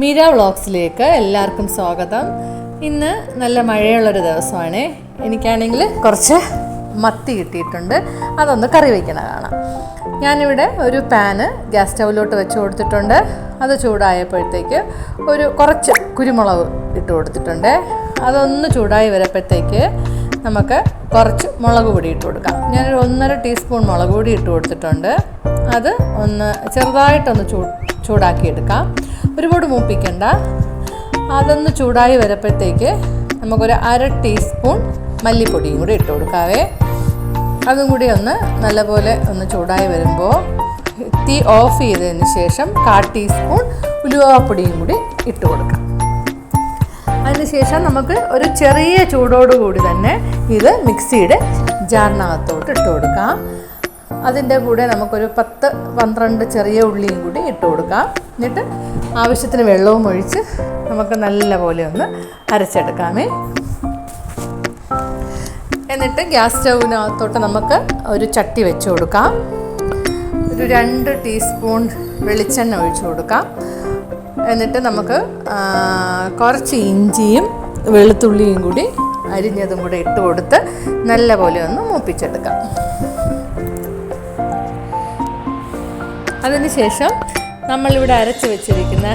മീര വ്ളോഗ്സിലേക്ക് എല്ലാവർക്കും സ്വാഗതം. ഇന്ന് നല്ല മഴയുള്ളൊരു ദിവസമാണ്. എനിക്കാണെങ്കിൽ കുറച്ച് മത്തി കിട്ടിയിട്ടുണ്ട്. അതൊന്ന് കറി വയ്ക്കണ കാണാം. ഞാനിവിടെ ഒരു പാന് ഗ്യാസ് സ്റ്റൗവിലോട്ട് വെച്ച് കൊടുത്തിട്ടുണ്ട്. അത് ചൂടായപ്പോഴത്തേക്ക് ഒരു കുറച്ച് കുരുമുളക് ഇട്ട് കൊടുത്തിട്ടുണ്ട്. അതൊന്ന് ചൂടായി വരുമ്പോഴത്തേക്ക് നമുക്ക് കുറച്ച് മുളക് പൊടി ഇട്ട് കൊടുക്കാം. ഞാനൊരു ഒന്നര ടീസ്പൂൺ മുളക് പൊടി ഇട്ട് കൊടുത്തിട്ടുണ്ട്. അത് ഒന്ന് ചെറുതായിട്ടൊന്ന് ചൂ ചൂടാക്കി എടുക്കാം ഒരുപാട് മൂപ്പിക്കണ്ട. അതൊന്ന് ചൂടായി വരുമ്പോഴത്തേക്ക് നമുക്കൊരു അര ടീസ്പൂൺ മല്ലിപ്പൊടിയും കൂടി ഇട്ട് കൊടുക്കാവേ. അതും കൂടി ഒന്ന് നല്ലപോലെ ഒന്ന് ചൂടായി വരുമ്പോൾ തീ ഓഫ് ചെയ്തതിന് ശേഷം കാ ടീസ്പൂൺ ഉലുവാപ്പൊടിയും കൂടി ഇട്ട് കൊടുക്കാം. അതിനുശേഷം നമുക്ക് ഒരു ചെറിയ ചൂടോടുകൂടി തന്നെ ഇത് മിക്സിയുടെ ജാറിനകത്തോട്ട് ഇട്ട് കൊടുക്കാം. അതിന്റെ കൂടെ നമുക്കൊരു പത്ത് പന്ത്രണ്ട് ചെറിയ ഉള്ളിയും കൂടി ഇട്ട് കൊടുക്കാം. എന്നിട്ട് ആവശ്യത്തിന് വെള്ളവും ഒഴിച്ച് നമുക്ക് നല്ല പോലെ ഒന്ന് അരച്ചെടുക്കാമേ. എന്നിട്ട് ഗ്യാസ് സ്റ്റൗവിനകത്തോട്ട് നമുക്ക് ഒരു ചട്ടി വെച്ച് കൊടുക്കാം. ഒരു രണ്ട് ടീസ്പൂൺ വെളിച്ചെണ്ണ ഒഴിച്ചു കൊടുക്കാം. എന്നിട്ട് നമുക്ക് കുറച്ച് ഇഞ്ചിയും വെളുത്തുള്ളിയും കൂടി അരിഞ്ഞതും കൂടെ ഇട്ട് കൊടുത്ത് നല്ലപോലെ ഒന്ന് മൂപ്പിച്ചെടുക്കാം. അതിനുശേഷം നമ്മളിവിടെ അരച്ച് വെച്ചിരിക്കുന്ന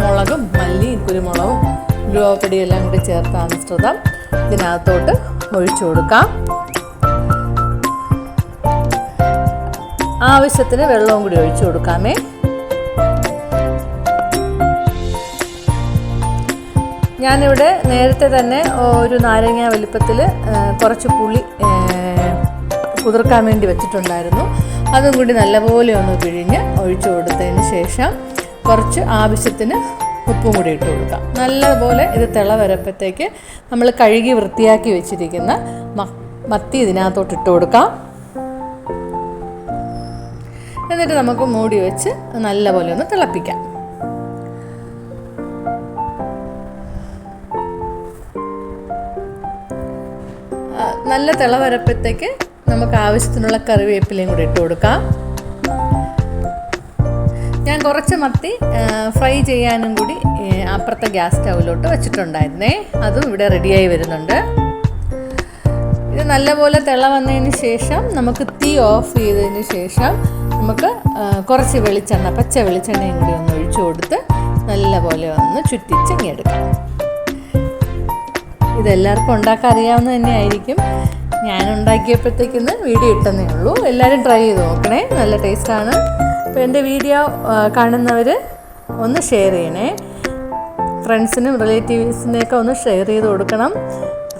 മുളകും മല്ലിയും കുരുമുളകും ഉലുവപ്പൊടിയും എല്ലാം കൂടി ചേർത്ത മിശ്രിതം ഇതിനകത്തോട്ട് ഒഴിച്ചു കൊടുക്കാം. ആവശ്യത്തിന് വെള്ളവും കൂടി ഒഴിച്ചു കൊടുക്കാമേ. ഞാനിവിടെ നേരത്തെ തന്നെ ഒരു നാരങ്ങ വലിപ്പത്തിൽ കുറച്ച് പുളി കുതിർക്കാൻ വേണ്ടി വെച്ചിട്ടുണ്ടായിരുന്നു. അതും കൂടി നല്ലപോലെ ഒന്ന് പിഴിഞ്ഞ് ഒഴിച്ചു കൊടുത്തതിന് ശേഷം കുറച്ച് ആവശ്യത്തിന് ഉപ്പും കൂടി ഇട്ട് കൊടുക്കാം. നല്ലപോലെ ഇത് തിള നമ്മൾ കഴുകി വൃത്തിയാക്കി വെച്ചിരിക്കുന്ന മത്തി ഇതിനകത്തോട്ട് ഇട്ട് കൊടുക്കാം. എന്നിട്ട് നമുക്ക് മൂടി വെച്ച് നല്ലപോലെ ഒന്ന് തിളപ്പിക്കാം. നല്ല തിള വരപ്പോഴത്തേക്ക് നമുക്ക് ആവശ്യത്തിനുള്ള കറിവേപ്പിലയും കൂടി ഇട്ട് കൊടുക്കാം. ഞാൻ കുറച്ച് മത്തി ഫ്രൈ ചെയ്യാനും കൂടി അപ്പുറത്തെ ഗ്യാസ് സ്റ്റൗവിലോട്ട് വെച്ചിട്ടുണ്ടായിരുന്നേ. അതും ഇവിടെ റെഡിയായി വരുന്നുണ്ട്. ഇത് നല്ലപോലെ തിള വന്നതിന് ശേഷം നമുക്ക് തീ ഓഫ് ചെയ്തതിന് ശേഷം നമുക്ക് കുറച്ച് വെളിച്ചെണ്ണ പച്ച വെളിച്ചെണ്ണയും കൂടി ഒന്ന് ഒഴിച്ചു കൊടുത്ത് നല്ലപോലെ ഒന്ന് ചുറ്റിച്ചങ്ങിയെടുക്കാം ഇതെല്ലാവർക്കും ഉണ്ടാക്കാൻ അറിയാവുന്ന തന്നെ ആയിരിക്കും ഞാൻ ഉണ്ടാക്കിയപ്പോഴത്തേക്കിന്ന് വീഡിയോ ഇട്ടെന്നേ ഉള്ളൂ. എല്ലാവരും ട്രൈ ചെയ്ത് നോക്കണേ. നല്ല ടേസ്റ്റാണ് അപ്പോൾ എന്റെ വീഡിയോ കാണുന്നവർ ഒന്ന് ഷെയർ ചെയ്യണേ. ഫ്രണ്ട്സിനും റിലേറ്റീവ്സിനെയൊക്കെ ഒന്ന് ഷെയർ ചെയ്ത് കൊടുക്കണം.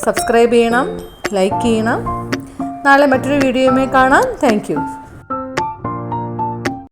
സബ്സ്ക്രൈബ് ചെയ്യണം ലൈക്ക് ചെയ്യണം. നാളെ മറ്റൊരു വീഡിയോയുമായി കാണാം. താങ്ക്